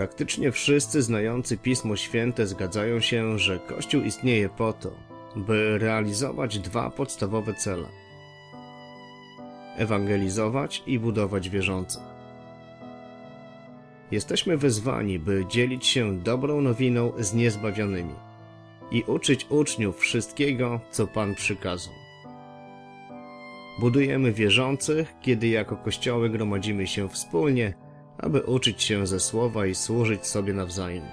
Praktycznie wszyscy znający Pismo Święte zgadzają się, że Kościół istnieje po to, by realizować dwa podstawowe cele: ewangelizować i budować wierzących. Jesteśmy wezwani, by dzielić się dobrą nowiną z niezbawionymi i uczyć uczniów wszystkiego, co Pan przykazał. Budujemy wierzących, kiedy jako kościoły gromadzimy się wspólnie, aby uczyć się ze słowa i służyć sobie nawzajem.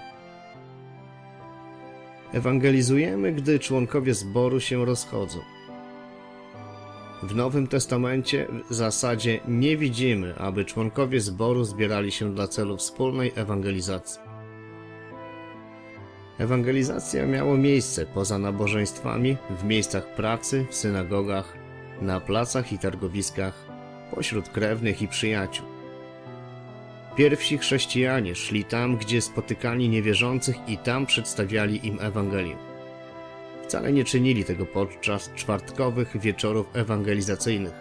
Ewangelizujemy, gdy członkowie zboru się rozchodzą. W Nowym Testamencie w zasadzie nie widzimy, aby członkowie zboru zbierali się dla celu wspólnej ewangelizacji. Ewangelizacja miała miejsce poza nabożeństwami, w miejscach pracy, w synagogach, na placach i targowiskach, pośród krewnych i przyjaciół. Pierwsi chrześcijanie szli tam, gdzie spotykali niewierzących i tam przedstawiali im Ewangelię. Wcale nie czynili tego podczas czwartkowych wieczorów ewangelizacyjnych.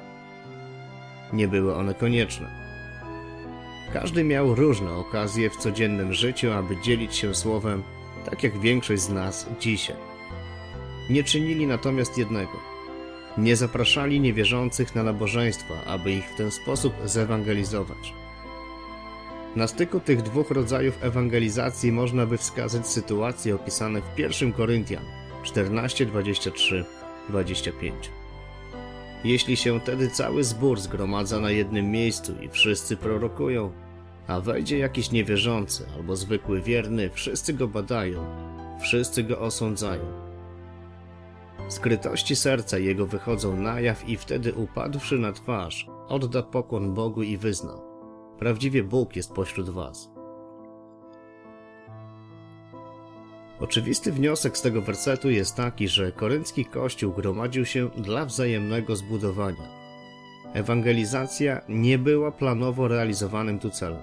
Nie były one konieczne. Każdy miał różne okazje w codziennym życiu, aby dzielić się słowem, tak jak większość z nas dzisiaj. Nie czynili natomiast jednego. Nie zapraszali niewierzących na nabożeństwa, aby ich w ten sposób zewangelizować. Na styku tych dwóch rodzajów ewangelizacji można by wskazać sytuacje opisane w 1 Koryntian 14, 23, 25. Jeśli się tedy cały zbór zgromadza na jednym miejscu i wszyscy prorokują, a wejdzie jakiś niewierzący albo zwykły wierny, wszyscy go badają, wszyscy go osądzają. Skrytości serca jego wychodzą na jaw i wtedy upadłszy na twarz, odda pokłon Bogu i wyzna. Prawdziwie Bóg jest pośród was. Oczywisty wniosek z tego wersetu jest taki, że koryncki kościół gromadził się dla wzajemnego zbudowania. Ewangelizacja nie była planowo realizowanym tu celem.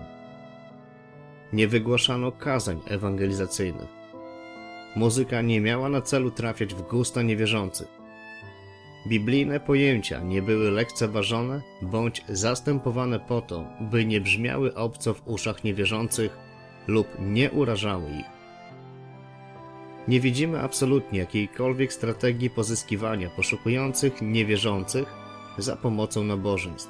Nie wygłaszano kazań ewangelizacyjnych. Muzyka nie miała na celu trafiać w gusta niewierzących. Biblijne pojęcia nie były lekceważone bądź zastępowane po to, by nie brzmiały obco w uszach niewierzących lub nie urażały ich. Nie widzimy absolutnie jakiejkolwiek strategii pozyskiwania poszukujących niewierzących za pomocą nabożeństw.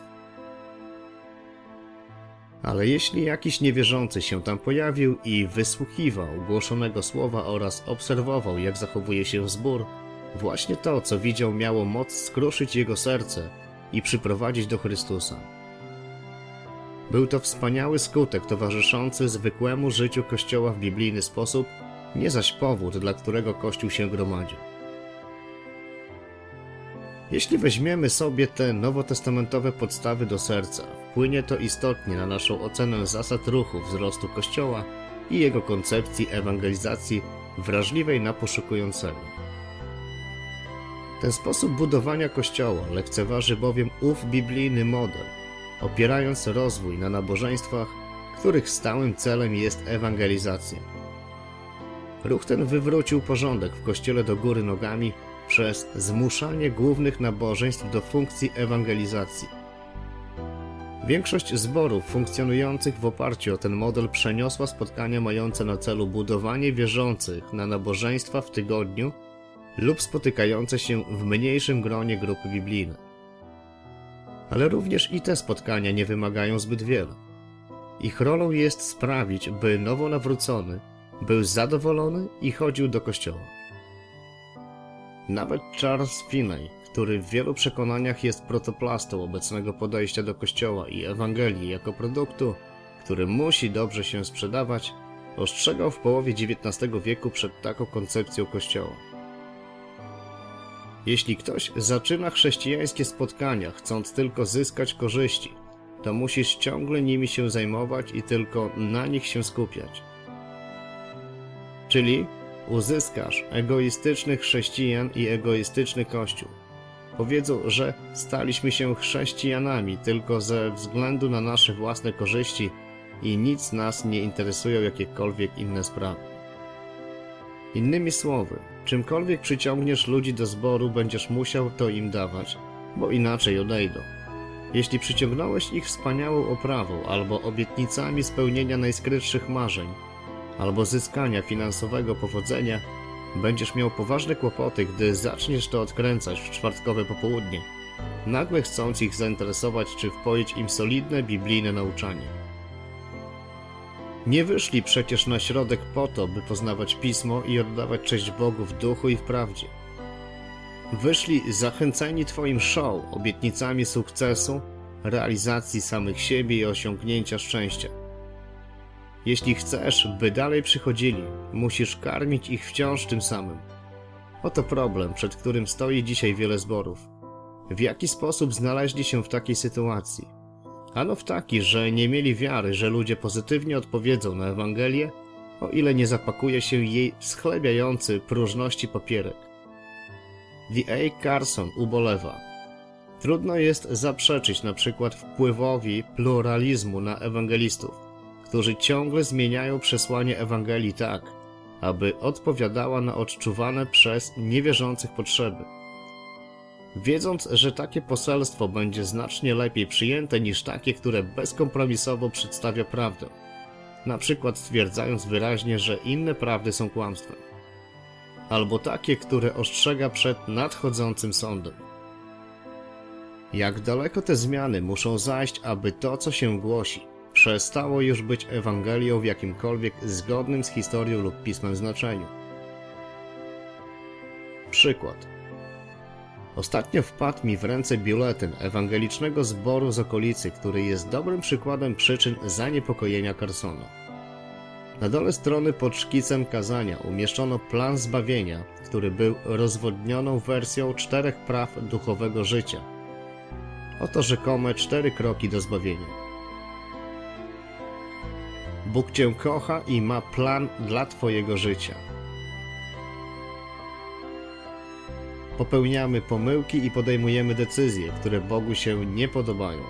Ale jeśli jakiś niewierzący się tam pojawił i wysłuchiwał głoszonego słowa oraz obserwował, jak zachowuje się zbór, właśnie to, co widział, miało moc skruszyć jego serce i przyprowadzić do Chrystusa. Był to wspaniały skutek towarzyszący zwykłemu życiu Kościoła w biblijny sposób, nie zaś powód, dla którego Kościół się gromadził. Jeśli weźmiemy sobie te nowotestamentowe podstawy do serca, wpłynie to istotnie na naszą ocenę zasad ruchu wzrostu Kościoła i jego koncepcji ewangelizacji wrażliwej na poszukującego. Ten sposób budowania Kościoła lekceważy bowiem ów biblijny model, opierając rozwój na nabożeństwach, których stałym celem jest ewangelizacja. Ruch ten wywrócił porządek w kościele do góry nogami przez zmuszanie głównych nabożeństw do funkcji ewangelizacji. Większość zborów funkcjonujących w oparciu o ten model przeniosła spotkania mające na celu budowanie wierzących na nabożeństwa w tygodniu lub spotykające się w mniejszym gronie grupy biblijne. Ale również i te spotkania nie wymagają zbyt wiele. Ich rolą jest sprawić, by nowo nawrócony był zadowolony i chodził do kościoła. Nawet Charles Finney, który w wielu przekonaniach jest protoplastą obecnego podejścia do kościoła i Ewangelii jako produktu, który musi dobrze się sprzedawać, ostrzegał w połowie XIX wieku przed taką koncepcją kościoła. Jeśli ktoś zaczyna chrześcijańskie spotkania chcąc tylko zyskać korzyści, to musisz ciągle nimi się zajmować i tylko na nich się skupiać. Czyli uzyskasz egoistycznych chrześcijan i egoistyczny kościół. Powiedzą, że staliśmy się chrześcijanami tylko ze względu na nasze własne korzyści i nic nas nie interesują jakiekolwiek inne sprawy. Innymi słowy, czymkolwiek przyciągniesz ludzi do zboru, będziesz musiał to im dawać, bo inaczej odejdą. Jeśli przyciągnąłeś ich wspaniałą oprawą albo obietnicami spełnienia najskrytszych marzeń, albo zyskania finansowego powodzenia, będziesz miał poważne kłopoty, gdy zaczniesz to odkręcać w czwartkowe popołudnie, nagle chcąc ich zainteresować czy wpoić im solidne biblijne nauczanie. Nie wyszli przecież na środek po to, by poznawać pismo i oddawać cześć Bogu w duchu i w prawdzie. Wyszli zachęceni Twoim show, obietnicami sukcesu, realizacji samych siebie i osiągnięcia szczęścia. Jeśli chcesz, by dalej przychodzili, musisz karmić ich wciąż tym samym. Oto problem, przed którym stoi dzisiaj wiele zborów. W jaki sposób znaleźli się w takiej sytuacji? Ano w taki, że nie mieli wiary, że ludzie pozytywnie odpowiedzą na Ewangelię, o ile nie zapakuje się jej schlebiający próżności papierek. D. A. Carson ubolewa. Trudno jest zaprzeczyć na przykład wpływowi pluralizmu na ewangelistów, którzy ciągle zmieniają przesłanie Ewangelii tak, aby odpowiadała na odczuwane przez niewierzących potrzeby. Wiedząc, że takie poselstwo będzie znacznie lepiej przyjęte niż takie, które bezkompromisowo przedstawia prawdę, na przykład stwierdzając wyraźnie, że inne prawdy są kłamstwem albo takie, które ostrzega przed nadchodzącym sądem. Jak daleko te zmiany muszą zajść, aby to, co się głosi, przestało już być Ewangelią w jakimkolwiek zgodnym z historią lub pismem znaczeniu. Przykład. Ostatnio wpadł mi w ręce biuletyn ewangelicznego zboru z okolicy, który jest dobrym przykładem przyczyn zaniepokojenia Carsona. Na dole strony pod szkicem kazania umieszczono plan zbawienia, który był rozwodnioną wersją czterech praw duchowego życia. Oto rzekome cztery kroki do zbawienia. Bóg Cię kocha i ma plan dla Twojego życia. Popełniamy pomyłki i podejmujemy decyzje, które Bogu się nie podobają.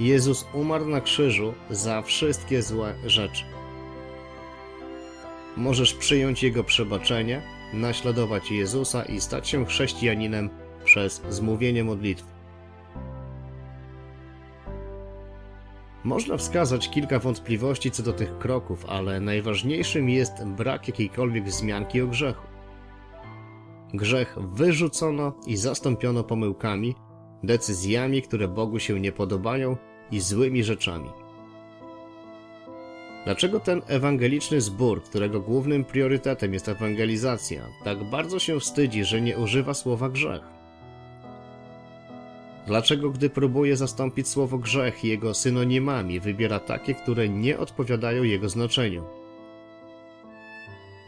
Jezus umarł na krzyżu za wszystkie złe rzeczy. Możesz przyjąć Jego przebaczenie, naśladować Jezusa i stać się chrześcijaninem przez zmówienie modlitwy. Można wskazać kilka wątpliwości co do tych kroków, ale najważniejszym jest brak jakiejkolwiek wzmianki o grzechu. Grzech wyrzucono i zastąpiono pomyłkami, decyzjami, które Bogu się nie podobają i złymi rzeczami. Dlaczego ten ewangeliczny zbór, którego głównym priorytetem jest ewangelizacja, tak bardzo się wstydzi, że nie używa słowa grzech? Dlaczego, gdy próbuje zastąpić słowo grzech jego synonimami, wybiera takie, które nie odpowiadają jego znaczeniu?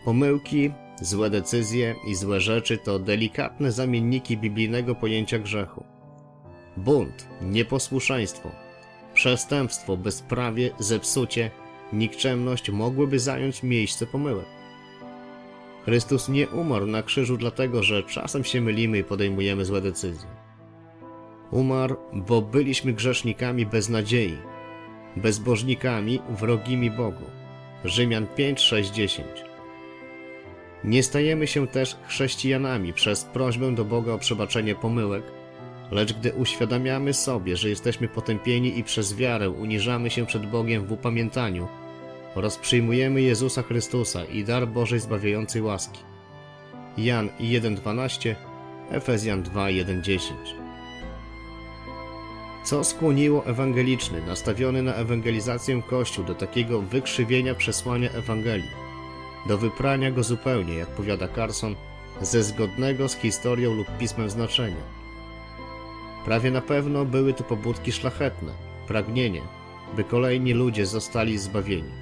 Pomyłki, złe decyzje i złe rzeczy to delikatne zamienniki biblijnego pojęcia grzechu. Bunt, nieposłuszeństwo, przestępstwo, bezprawie, zepsucie, nikczemność mogłyby zająć miejsce pomyłek. Chrystus nie umarł na krzyżu dlatego, że czasem się mylimy i podejmujemy złe decyzje. Umarł, bo byliśmy grzesznikami bez nadziei, bezbożnikami wrogimi Bogu. Rzymian 5, 6, 10. Nie stajemy się też chrześcijanami przez prośbę do Boga o przebaczenie pomyłek, lecz gdy uświadamiamy sobie, że jesteśmy potępieni i przez wiarę uniżamy się przed Bogiem w upamiętaniu oraz przyjmujemy Jezusa Chrystusa i dar Bożej zbawiającej łaski. Jan 1:12, Efezjan 2:1-10. Co skłoniło ewangeliczny, nastawiony na ewangelizację Kościół do takiego wykrzywienia przesłania Ewangelii, do wyprania go zupełnie, jak powiada Carson, ze zgodnego z historią lub pismem znaczenia? Prawie na pewno były to pobudki szlachetne, pragnienie, by kolejni ludzie zostali zbawieni.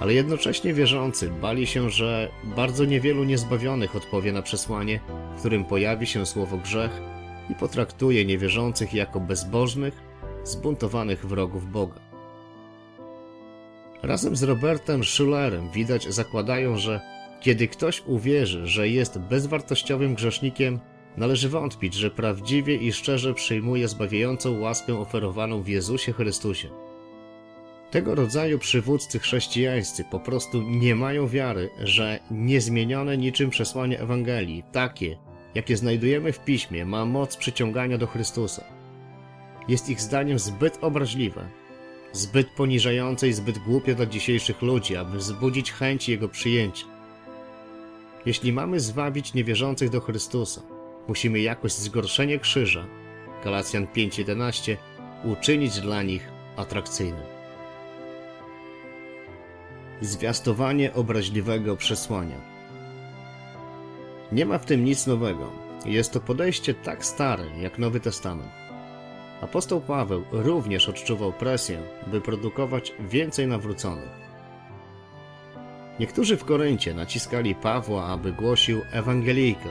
Ale jednocześnie wierzący bali się, że bardzo niewielu niezbawionych odpowie na przesłanie, w którym pojawi się słowo grzech i potraktuje niewierzących jako bezbożnych, zbuntowanych wrogów Boga. Razem z Robertem Schullerem widać zakładają, że kiedy ktoś uwierzy, że jest bezwartościowym grzesznikiem, Należy wątpić, że prawdziwie i szczerze przyjmuje zbawiającą łaskę oferowaną w Jezusie Chrystusie. Tego rodzaju przywódcy chrześcijańscy po prostu nie mają wiary, że niezmienione niczym przesłanie Ewangelii, takie, jakie znajdujemy w piśmie, ma moc przyciągania do Chrystusa. Jest ich zdaniem zbyt obraźliwe, zbyt poniżające i zbyt głupie dla dzisiejszych ludzi, aby wzbudzić chęć Jego przyjęcia. Jeśli mamy zwabić niewierzących do Chrystusa, musimy jakoś zgorszenie krzyża, Galacjan 5:11, uczynić dla nich atrakcyjnym. Zwiastowanie obraźliwego przesłania. Nie ma w tym nic nowego. Jest to podejście tak stare jak Nowy Testament. Apostoł Paweł również odczuwał presję, by produkować więcej nawróconych. Niektórzy w Koryncie naciskali Pawła, aby głosił Ewangelijkę,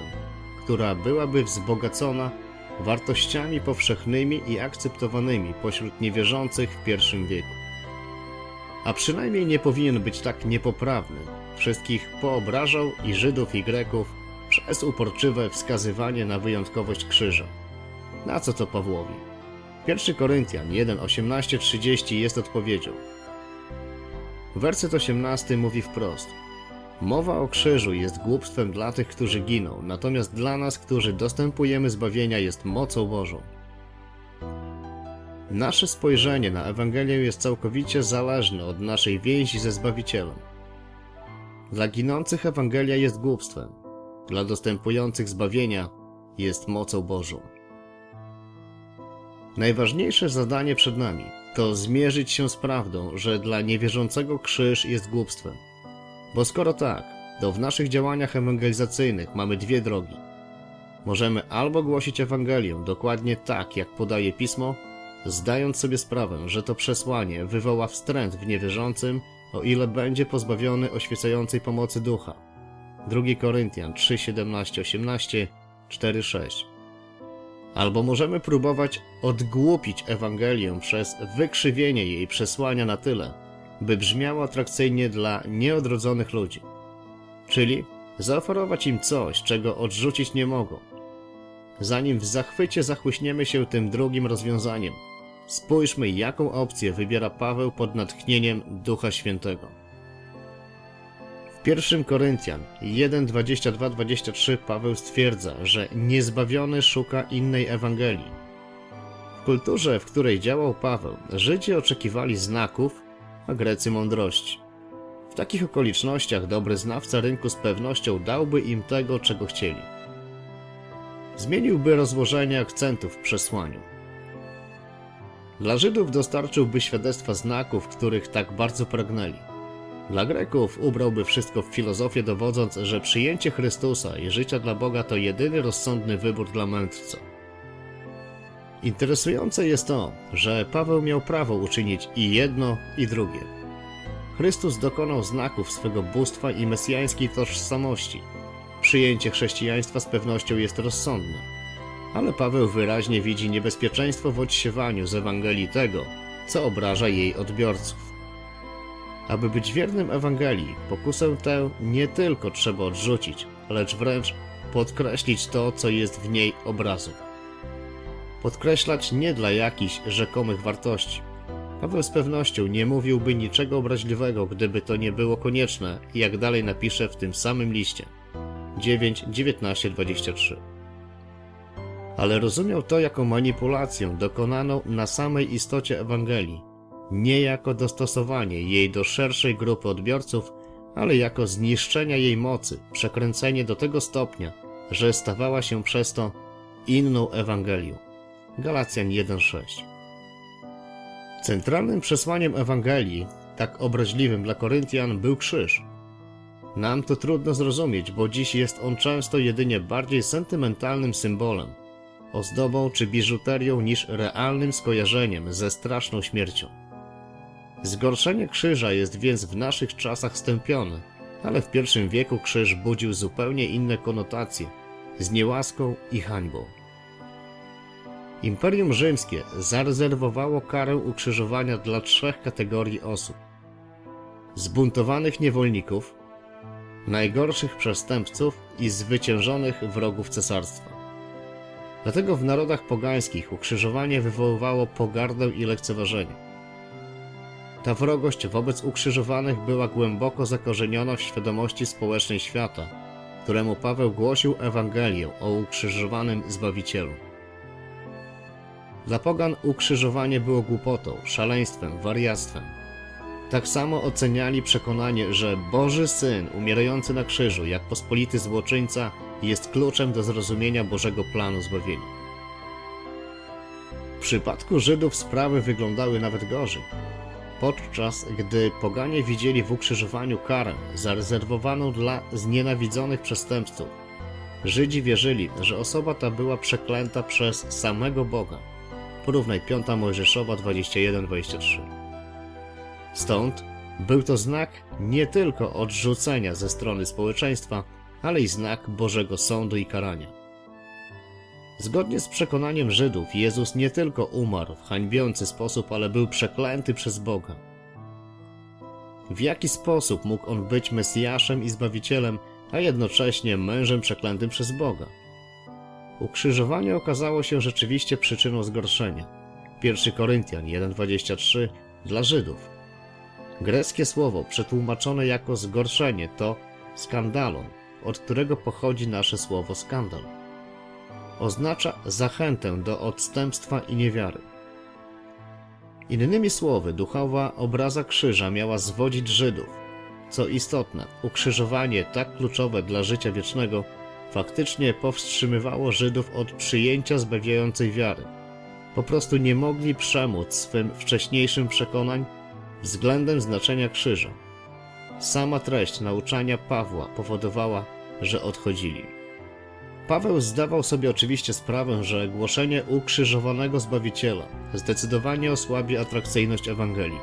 która byłaby wzbogacona wartościami powszechnymi i akceptowanymi pośród niewierzących w pierwszym wieku. A przynajmniej nie powinien być tak niepoprawny. Wszystkich poobrażał i Żydów i Greków przez uporczywe wskazywanie na wyjątkowość krzyża. Na co to Pawłowi? 1 Koryntian 1, 18, 30 jest odpowiedzią. Werset 18 mówi wprost. Mowa o krzyżu jest głupstwem dla tych, którzy giną, natomiast dla nas, którzy dostępujemy zbawienia, jest mocą Bożą. Nasze spojrzenie na Ewangelię jest całkowicie zależne od naszej więzi ze Zbawicielem. Dla ginących Ewangelia jest głupstwem, dla dostępujących zbawienia jest mocą Bożą. Najważniejsze zadanie przed nami to zmierzyć się z prawdą, że dla niewierzącego krzyż jest głupstwem. Bo skoro tak, to w naszych działaniach ewangelizacyjnych mamy dwie drogi. Możemy albo głosić Ewangelię dokładnie tak, jak podaje Pismo, zdając sobie sprawę, że to przesłanie wywoła wstręt w niewierzącym, o ile będzie pozbawiony oświecającej pomocy ducha. 2 Koryntian 3, 17, 18, 4, 6. Albo możemy próbować odgłupić Ewangelię przez wykrzywienie jej przesłania na tyle, by brzmiało atrakcyjnie dla nieodrodzonych ludzi. Czyli zaoferować im coś, czego odrzucić nie mogą. Zanim w zachwycie zachłyśniemy się tym drugim rozwiązaniem, spójrzmy, jaką opcję wybiera Paweł pod natchnieniem Ducha Świętego. W 1 Koryntian 1, 22-23 Paweł stwierdza, że niezbawiony szuka innej Ewangelii. W kulturze, w której działał Paweł, Żydzi oczekiwali znaków, a Grecy mądrości. W takich okolicznościach dobry znawca rynku z pewnością dałby im tego, czego chcieli. Zmieniłby rozłożenie akcentów w przesłaniu. Dla Żydów dostarczyłby świadectwa znaków, których tak bardzo pragnęli. Dla Greków ubrałby wszystko w filozofię, dowodząc, że przyjęcie Chrystusa i życia dla Boga to jedyny rozsądny wybór dla mędrca. Interesujące jest to, że Paweł miał prawo uczynić i jedno, i drugie. Chrystus dokonał znaków swego bóstwa i mesjańskiej tożsamości. Przyjęcie chrześcijaństwa z pewnością jest rozsądne. Ale Paweł wyraźnie widzi niebezpieczeństwo w odsiewaniu z Ewangelii tego, co obraża jej odbiorców. Aby być wiernym Ewangelii, pokusę tę nie tylko trzeba odrzucić, lecz wręcz podkreślić to, co jest w niej obrazem podkreślać nie dla jakichś rzekomych wartości. Paweł z pewnością nie mówiłby niczego obraźliwego, gdyby to nie było konieczne, jak dalej napisze w tym samym liście 9, 19, 23. Ale rozumiał to jako manipulację dokonaną na samej istocie Ewangelii, nie jako dostosowanie jej do szerszej grupy odbiorców, ale jako zniszczenia jej mocy, przekręcenie do tego stopnia, że stawała się przez to inną Ewangelią. Galacjan 1:6. Centralnym przesłaniem Ewangelii, tak obraźliwym dla Koryntian, był krzyż. Nam to trudno zrozumieć, bo dziś jest on często jedynie bardziej sentymentalnym symbolem, ozdobą czy biżuterią niż realnym skojarzeniem ze straszną śmiercią. Zgorszenie krzyża jest więc w naszych czasach stępione, ale w pierwszym wieku krzyż budził zupełnie inne konotacje, z niełaską i hańbą. Imperium Rzymskie zarezerwowało karę ukrzyżowania dla trzech kategorii osób: zbuntowanych niewolników, najgorszych przestępców i zwyciężonych wrogów cesarstwa. Dlatego w narodach pogańskich ukrzyżowanie wywoływało pogardę i lekceważenie. Ta wrogość wobec ukrzyżowanych była głęboko zakorzeniona w świadomości społecznej świata któremu Paweł głosił Ewangelię o ukrzyżowanym Zbawicielu. Dla pogan ukrzyżowanie było głupotą, szaleństwem, wariactwem. Tak samo oceniali przekonanie, że Boży Syn umierający na krzyżu, jak pospolity złoczyńca, jest kluczem do zrozumienia Bożego planu zbawienia. W przypadku Żydów sprawy wyglądały nawet gorzej. Podczas gdy poganie widzieli w ukrzyżowaniu karę zarezerwowaną dla znienawidzonych przestępców, Żydzi wierzyli, że osoba ta była przeklęta przez samego Boga. Porównaj 5 Mojżeszowa 21-23. Stąd był to znak nie tylko odrzucenia ze strony społeczeństwa, ale i znak Bożego sądu i karania. Zgodnie z przekonaniem Żydów, Jezus nie tylko umarł w hańbiący sposób, ale był przeklęty przez Boga. W jaki sposób mógł on być Mesjaszem i Zbawicielem, a jednocześnie mężem przeklętym przez Boga? Ukrzyżowanie okazało się rzeczywiście przyczyną zgorszenia. 1 Koryntian 1,23 dla Żydów. Greckie słowo przetłumaczone jako zgorszenie to skandalon, od którego pochodzi nasze słowo skandal oznacza zachętę do odstępstwa i niewiary. Innymi słowy, duchowa obraza krzyża miała zwodzić Żydów. Co istotne, ukrzyżowanie tak kluczowe dla życia wiecznego faktycznie powstrzymywało Żydów od przyjęcia zbawiającej wiary. Po prostu nie mogli przemóc swym wcześniejszym przekonań względem znaczenia krzyża. Sama treść nauczania Pawła powodowała, że odchodzili. Paweł zdawał sobie oczywiście sprawę, że głoszenie ukrzyżowanego Zbawiciela zdecydowanie osłabi atrakcyjność Ewangelii.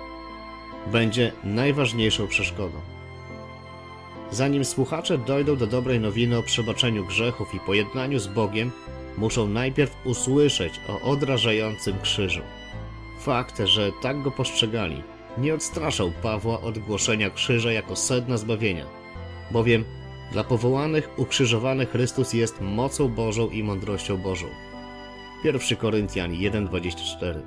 Będzie najważniejszą przeszkodą. Zanim słuchacze dojdą do dobrej nowiny o przebaczeniu grzechów i pojednaniu z Bogiem, muszą najpierw usłyszeć o odrażającym krzyżu. Fakt, że tak go postrzegali, nie odstraszał Pawła od głoszenia krzyża jako sedna zbawienia, bowiem dla powołanych ukrzyżowany Chrystus jest mocą Bożą i mądrością Bożą. 1 Koryntian 1:24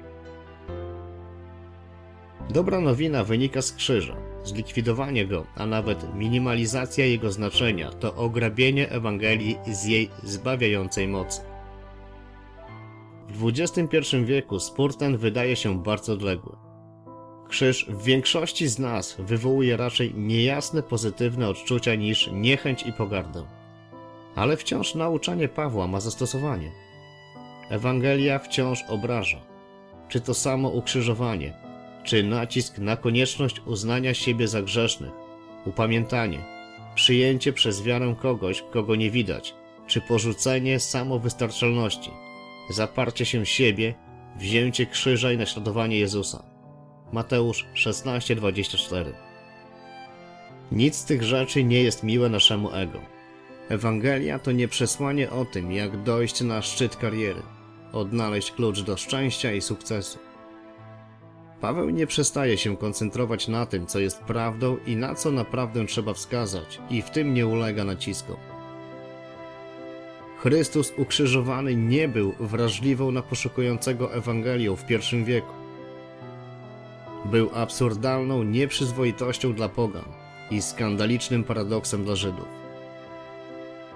Dobra nowina wynika z krzyża. Zlikwidowanie go, a nawet minimalizacja jego znaczenia to ograbienie Ewangelii z jej zbawiającej mocy. W XXI wieku spór ten wydaje się bardzo odległy. Krzyż w większości z nas wywołuje raczej niejasne pozytywne odczucia niż niechęć i pogardę. Ale wciąż nauczanie Pawła ma zastosowanie. Ewangelia wciąż obraża. Czy to samo ukrzyżowanie, czy nacisk na konieczność uznania siebie za grzesznych, upamiętanie, przyjęcie przez wiarę kogoś, kogo nie widać, czy porzucenie samowystarczalności, zaparcie się siebie, wzięcie krzyża i naśladowanie Jezusa. Mateusz 16:24 Nic z tych rzeczy nie jest miłe naszemu ego. Ewangelia to nie przesłanie o tym, jak dojść na szczyt kariery, odnaleźć klucz do szczęścia i sukcesu. Paweł nie przestaje się koncentrować na tym, co jest prawdą i na co naprawdę trzeba wskazać, i w tym nie ulega naciskom. Chrystus ukrzyżowany nie był wrażliwą na poszukującego Ewangelią w pierwszym wieku był absurdalną nieprzyzwoitością dla pogan i skandalicznym paradoksem dla Żydów.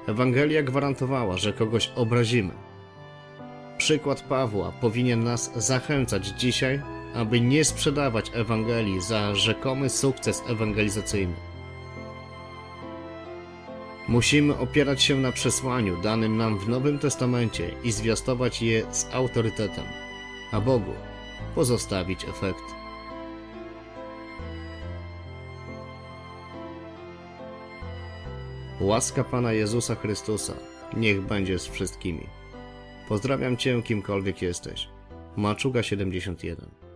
Ewangelia gwarantowała, że kogoś obrazimy. Przykład Pawła powinien nas zachęcać dzisiaj, aby nie sprzedawać Ewangelii za rzekomy sukces ewangelizacyjny. Musimy opierać się na przesłaniu danym nam w Nowym Testamencie i zwiastować je z autorytetem, a Bogu pozostawić efekt. Łaska Pana Jezusa Chrystusa niech będzie z wszystkimi. Pozdrawiam Cię, kimkolwiek jesteś. Maczuga 71